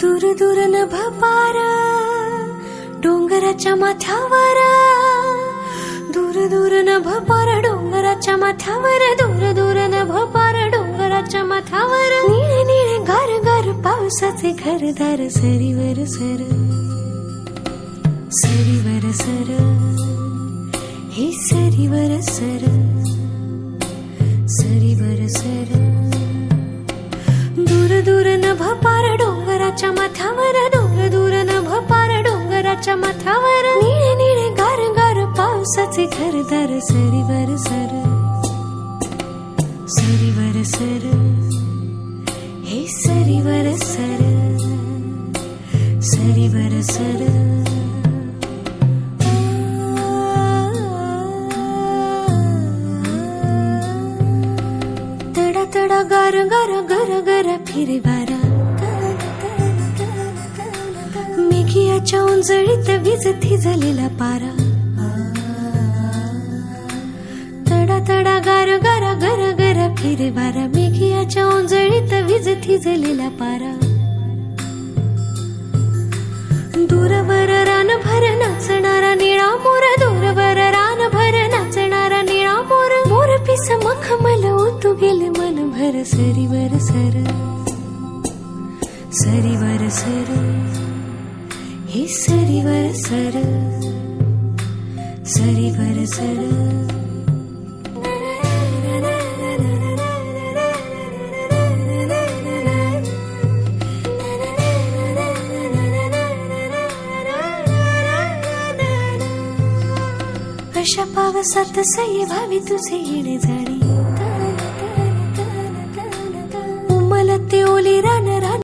दूर दूर नभ पार डोंगराच्या माथ्यावर दूर नभ पार डोंगराच्या माथ्यावर दूर दूर नभ पार डोंगराच्या माथ्यावर निळे निळे गार गार पावसाचे घरदार सरीवर सर सरीवर सर हे सरीवर सर सरीवर सर दूर दूर नभ पार डोंगराच्या माथ्यावर दूर दूर नभ पार डोंगराच्या माथ्यावर निळे निळे गार पावसाचे घरदार सरीवर सर. सरीवर सर. हे सरीवर सर. सरीवर सर. तडा गार गार गार गर गर फिरे वारा मेघियाच्या उंजळीत वीज थिजलेला पारा. रे बारा वारा मेघियाच्या उंजळीत वीज थिजलेला पारा. दूरवर रान भर नाचणारा निळा मोर दूरवर रान भर नाचणारा निळा मोर. मोर पिस मखमल ओतू गेले मन भर सरीवर सर. सरीवर सर. हे सरीवर सर. सरीवर सर. ಶಪವ ಸತಸಯ ಭವಿತು ಸೆಯಣೆ ಧರಿ